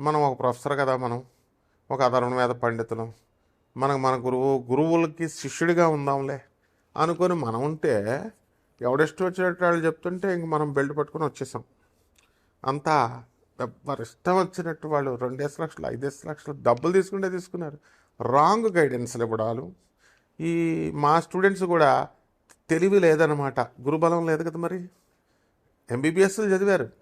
మనం ఒక ప్రొఫెసర్ కదా మనం ఒక అధర్వణ మీద పండితులం మనకు మన గురువు గురువులకి శిష్యుడిగా ఉందాంలే అనుకొని మనం ఉంటే ఎవడిష్టం వచ్చినట్టు వాళ్ళు చెప్తుంటే ఇంక మనం బెల్ట్ పట్టుకొని వచ్చేసాం. అంతా వారు ఇష్టం వచ్చినట్టు వాళ్ళు రెండేసి లక్షలు ఐదేసి లక్షలు డబ్బులు తీసుకుంటే తీసుకున్నారు. రాంగ్ గైడెన్స్లు ఇవ్వడాలు. ఈ మా స్టూడెంట్స్ కూడా తెలివి లేదనమాట గురుబలం లేదు కదా మరి. ఎంబీబీఎస్లు చదివారు.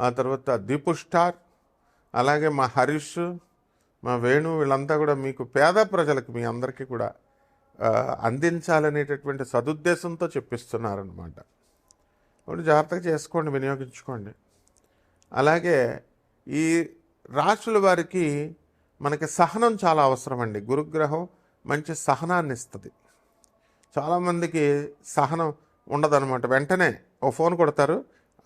ఆ తర్వాత దీపు స్టార్ అలాగే మా హరీష్ మా వేణు వీళ్ళంతా కూడా మీకు పేద ప్రజలకు మీ అందరికీ కూడా అందించాలనేటటువంటి సదుద్దేశంతో చెప్పిస్తున్నారనమాట కాబట్టి జాగ్రత్తగా చేసుకోండి వినియోగించుకోండి. అలాగే ఈ రాశుల వారికి మనకి సహనం చాలా అవసరం అండి గురుగ్రహం మంచి సహనాన్ని ఇస్తుంది. చాలామందికి సహనం ఉండదన్నమాట. వెంటనే ఓ ఫోన్ కొడతారు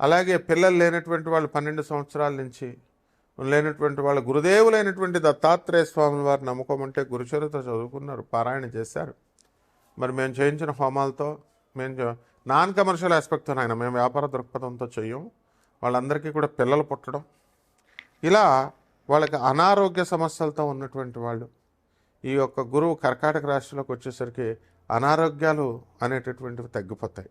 అలాగే పిల్లలు లేనటువంటి వాళ్ళు పన్నెండు సంవత్సరాల నుంచి లేనటువంటి వాళ్ళ గురుదేవులైనటువంటి దత్తాత్రేయ స్వామి వారు నమ్ముకోమంటే గురుచరిత చదువుకున్నారు పారాయణ చేశారు. మరి మేము చేయించిన హోమాలతో మేము నాన్ కమర్షియల్ ఆస్పెక్ట్తో ఆయన మేము వ్యాపార దృక్పథంతో చెయ్యం వాళ్ళందరికీ కూడా పిల్లలు పుట్టడం. ఇలా వాళ్ళకి అనారోగ్య సమస్యలతో ఉన్నటువంటి వాళ్ళు ఈ యొక్క గురువు కర్కాటక రాష్ట్రంలోకి వచ్చేసరికి అనారోగ్యాలు అనేటటువంటివి తగ్గిపోతాయి.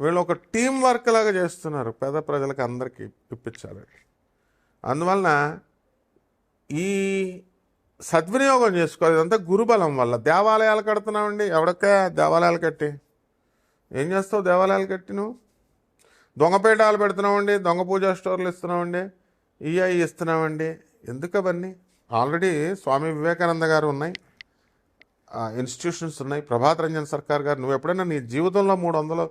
వీళ్ళు ఒక టీం వర్క్ లాగా చేస్తున్నారు పేద ప్రజలకు అందరికీ ఇప్పించాలని అందువలన ఈ సద్వినియోగం చేసుకోవాలి. ఇదంతా గురుబలం వల్ల. దేవాలయాలు కడుతున్నామండి. ఎవడక్క దేవాలయాలు కట్టి? ఏం చేస్తావు దేవాలయాలు కట్టి నువ్వు? దొంగపేటాలు పెడుతున్నామండి. దొంగ పూజా స్టోర్లు ఇస్తున్నామండి. ఈఐ ఇస్తున్నామండి. ఎందుకు అవన్నీ? ఆల్రెడీ స్వామి వివేకానంద గారు ఉన్నాయి. ఇన్స్టిట్యూషన్స్ ఉన్నాయి. ప్రభాత్ రంజన్ సర్కార్ గారు. నువ్వు ఎప్పుడైనా నీ జీవితంలో మూడు వందలు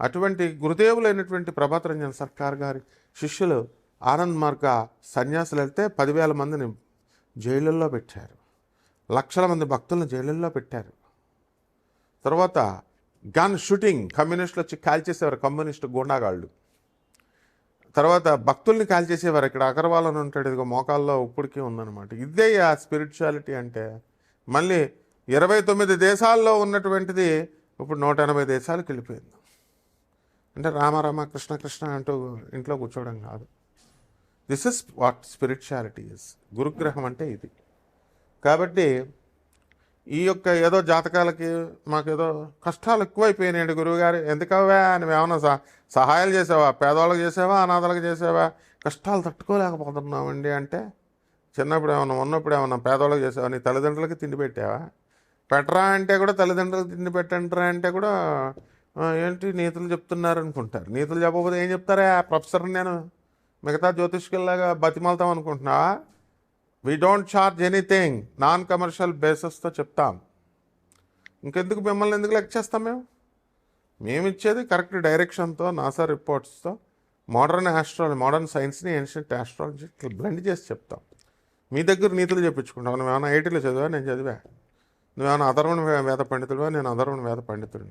అటువంటి గురుదేవులైనటువంటి ప్రభాతరంజన్ సర్కార్ గారి శిష్యులు ఆనంద్ మార్గ సన్యాసులు వెళ్తే పదివేల మందిని జైళ్ళల్లో పెట్టారు. లక్షల మంది భక్తులను జైళ్ళల్లో పెట్టారు. తర్వాత గన్ షూటింగ్ కమ్యూనిస్టులు వచ్చి కాల్చేసేవారు కమ్యూనిస్ట్ గూండాగాళ్ళు. తర్వాత భక్తుల్ని కాల్చేసేవారు ఇక్కడ అగర్వాల్ అని ఉంటాడు ఇదిగో మోకాల్లో ఇప్పటికీ ఉందన్నమాట. ఇదే ఆ స్పిరిచువాలిటీ అంటే మళ్ళీ ఇరవై తొమ్మిది దేశాల్లో ఉన్నటువంటిది ఇప్పుడు నూట ఎనభై దేశాలకు వెళ్ళిపోయింది. అంటే రామ రామ కృష్ణ కృష్ణ అంటూ ఇంట్లో కూర్చోవడం కాదు. This is what spirituality is గురుగ్రహం అంటే ఇది. కాబట్టి ఈ యొక్క ఏదో జాతకాలకి మాకేదో కష్టాలు ఎక్కువైపోయినాయండి గురువుగారు. ఎందుకవా అని ఏమన్నా సహ సహాయాలు చేసావా? పేదవాళ్ళకి చేసావా? అనాథాలకు చేసావా? కష్టాలు తట్టుకోలేకపోతున్నామండి అంటే చిన్నప్పుడు ఏమన్నా ఉన్నప్పుడు ఏమన్నా పేదవాళ్ళకి చేసావా? నీ తల్లిదండ్రులకి తిండి పెట్టావా? పెట్టరా అంటే కూడా తల్లిదండ్రులకు తిండి పెట్టంటారా అంటే కూడా ఏంటి నీతులు చెప్తున్నారు అనుకుంటారు నీతులు చెప్పకపోతే ఏం చెప్తారా? ప్రొఫెసర్ నేను మిగతా జ్యోతిష్కుల్లాగా బతిమాలతాం అనుకుంటున్నావా we don't charge anything non commercial బేసెస్తో చెప్తాం. ఇంకెందుకు మిమ్మల్ని ఎందుకు లెక్క చేస్తాం మేము? మేము ఇచ్చేది కరెక్ట్ డైరెక్షన్తో నాసా రిపోర్ట్స్తో మోడర్న్ ఆస్ట్రాలజీ మోడర్న్ సైన్స్ని ఏన్షియంట్ ఆస్ట్రాలజీ ఇట్లా బ్లెండ్ చేసి చెప్తాం. మీ దగ్గర నీతులు చెప్పించుకుంటాం. నువ్వేమైనా ఐటీలో చదివా? నేను చదివా. నువ్వేమైనా అధర్వణ వేద పండితుడివా నేను అధర్వణ వేద పండితుడిని.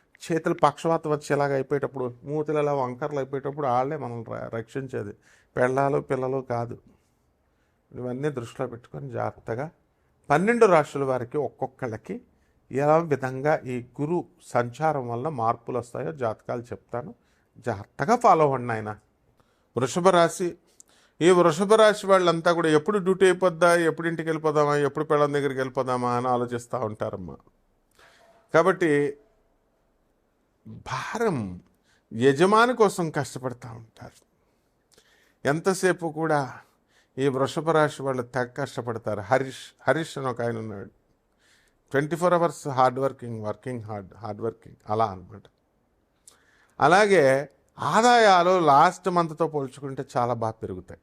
చేతులు పక్షవాతం వచ్చేలాగా అయిపోయేటప్పుడు మూతులలో వంకరలు అయిపోయేటప్పుడు వాళ్ళే మనల్ని ర- రక్షించేది. పెళ్ళాలు పిల్లలు కాదు. ఇవన్నీ దృష్టిలో పెట్టుకొని జాగ్రత్తగా పన్నెండు రాష్ట్రాల వారికి ఒక్కొక్కళ్ళకి ఎలా విధంగా ఈ గురు సంచారం వల్ల మార్పులు వస్తాయో జాతకాలు చెప్తాను. జాగ్రత్తగా ఫాలో అవ్వండి ఆయన వృషభ రాశి ఈ వృషభ రాశి వాళ్ళంతా కూడా ఎప్పుడు డ్యూటీ అయిపోద్దా ఎప్పుడు ఇంటికి వెళ్ళిపోదామా ఎప్పుడు పెళ్ళం దగ్గరికి వెళ్ళిపోదామా అని ఆలోచిస్తూ ఉంటారమ్మా. కాబట్టి భారం యజమాని కోసం కష్టపడుతూ ఉంటారు. ఎంతసేపు కూడా ఈ వృషభ రాశి వాళ్ళు తెగ కష్టపడతారు. హరీష్ హరీష్ అని ఒక ఆయన ఉన్నాడు. Twenty four hours hard working working hard hard working అలా అనమాట అలాగే ఆదాయాలు లాస్ట్ మంత్తో పోల్చుకుంటే చాలా బాగా పెరుగుతాయి.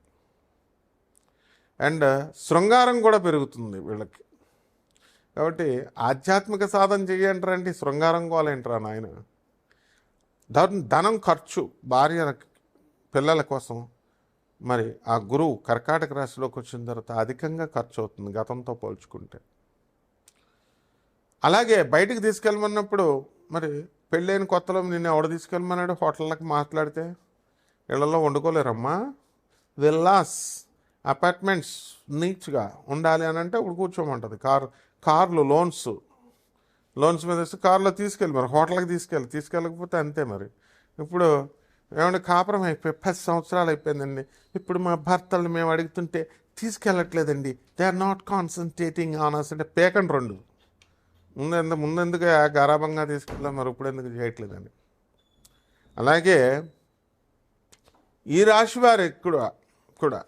అండ్ శృంగారం కూడా పెరుగుతుంది వీళ్ళకి. కాబట్టి ఆధ్యాత్మిక సాధన చేయంటారంటే శృంగారం కోలేంటారా నాయన? ధన్ ధనం ఖర్చు భార్య పిల్లల కోసం మరి ఆ గురువు కర్కాటక రాశిలోకి వచ్చిన తర్వాత అధికంగా ఖర్చు అవుతుంది గతంతో పోల్చుకుంటే. అలాగే బయటికి తీసుకెళ్ళమన్నప్పుడు మరి పెళ్ళైన కొత్తలో నిన్ను ఎవడ తీసుకెళ్ళమన్నాడు? హోటళ్ళకి మాట్లాడితే? ఇళ్ళలో వండుకోలేరమ్మా. విల్లాస్ అపార్ట్మెంట్స్ నీట్గా ఉండాలి అని అంటే ఇప్పుడు కూర్చోమంటుంది. కార్ కార్లు లోన్స్ లోన్స్ మీద వస్తే కారులో తీసుకెళ్ళి మరి హోటల్కి తీసుకెళ్ళి తీసుకెళ్ళకపోతే అంతే మరి. ఇప్పుడు ఏమంటే కాపురం అయిపోయి పది సంవత్సరాలు అయిపోయిందండి. ఇప్పుడు మా భర్తలు మేము అడుగుతుంటే తీసుకెళ్ళట్లేదండి. They are not concentrating on us అంటే పేకండి రెండు. ముందెందు ముందెందుకు గారాభంగా తీసుకెళ్దాం మరి ఇప్పుడు ఎందుకు చేయట్లేదండి. అలాగే ఈ రాశి వారు కూడా కూడా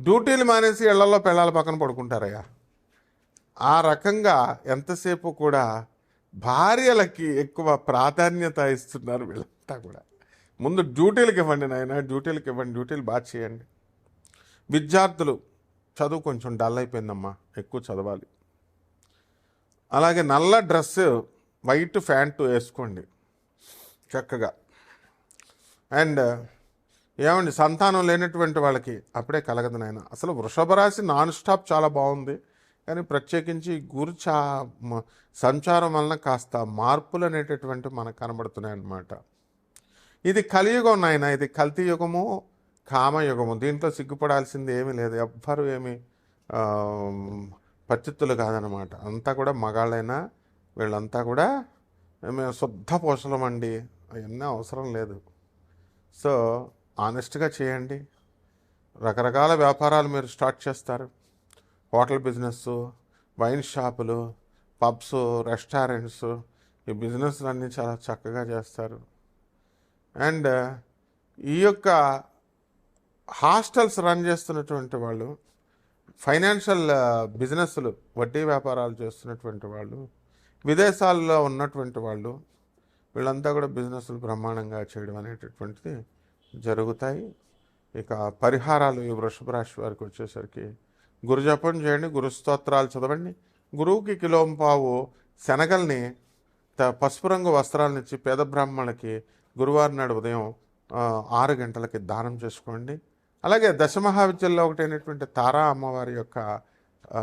డ్యూటీలు మానేసి ఇళ్ళలో పిల్లల పక్కన పడుకుంటారయ్యా. ఆ రకంగా ఎంతసేపు కూడా భార్యలకి ఎక్కువ ప్రాధాన్యత ఇస్తున్నారు వీళ్ళంతా కూడా. ముందు డ్యూటీలకు ఇవ్వండి నాయన డ్యూటీలకు ఇవ్వండి డ్యూటీలు బాగా చేయండి. విద్యార్థులు చదువు కొంచెం డల్ అయిపోయిందమ్మా ఎక్కువ చదవాలి. అలాగే నల్ల డ్రెస్ వైట్ ప్యాంటు వేసుకోండి చక్కగా. అండ్ ఏమండి సంతానం లేనటువంటి వాళ్ళకి అప్పుడే కలగదు నాయన. అసలు వృషభ రాశి నాన్ స్టాప్ చాలా బాగుంది. కానీ ప్రత్యేకించి గురు చా సంచారం వలన కాస్త మార్పులు అనేటటువంటి మనకు కనబడుతున్నాయి అన్నమాట ఇది కలియుగం నాయన ఇది కల్తీ యుగము కామయుగము దీంట్లో సిగ్గుపడాల్సింది ఏమీ లేదు. ఎవ్వరు ఏమి పచ్చిత్తులు కాదనమాట అంతా కూడా మగాళ్ళైనా వీళ్ళంతా కూడా మేము శుద్ధ పోషలమండి అవన్నీ అవసరం లేదు. సో ఆనెస్ట్గా చేయండి. రకరకాల వ్యాపారాలు మీరు స్టార్ట్ చేస్తారు. హోటల్ బిజినెస్ వైన్ షాపులు పబ్స్ రెస్టారెంట్స్ ఈ బిజినెస్లన్నీ చాలా చక్కగా చేస్తారు. అండ్ ఈ యొక్క హాస్టల్స్ రన్ చేస్తున్నటువంటి వాళ్ళు ఫైనాన్షియల్ బిజినెస్లు వడ్డీ వ్యాపారాలు చేస్తున్నటువంటి వాళ్ళు విదేశాల్లో ఉన్నటువంటి వాళ్ళు వీళ్ళంతా కూడా బిజినెస్లు బ్రహ్మాండంగా చేయడం అనేటటువంటిది జరుగుతాయి. ఇక పరిహారాలు ఈ వృషభ రాశి వారికి వచ్చేసరికి గురు జపం చేయండి గురు స్తోత్రాలు చదవండి. గురువుకి కిలోంపావు శనగల్ని త- పసుపు రంగు వస్త్రాలను ఇచ్చి పేద బ్రాహ్మణులకి గురువారం నాడు ఉదయం ఆరు గంటలకి దానం చేసుకోండి. అలాగే దశమహావిద్యల్లో ఒకటైనటువంటి తారా అమ్మవారి యొక్క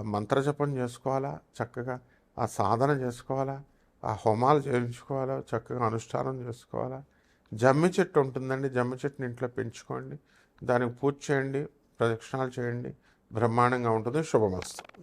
మంత్రజపం చేసుకోవాలా? చక్కగా ఆ సాధన చేసుకోవాలా? ఆ హోమాలు చేయించుకోవాలా? చక్కగా అనుష్ఠానం చేసుకోవాలా? జమ్మి చెట్టు ఉంటుందండి జమ్మి చెట్టుని ఇంట్లో పెంచుకోండి. దానికి పూజ చేయండి ప్రదక్షిణాలు చేయండి. బ్రహ్మాండంగా ఉంటుంది శుభమస్తు.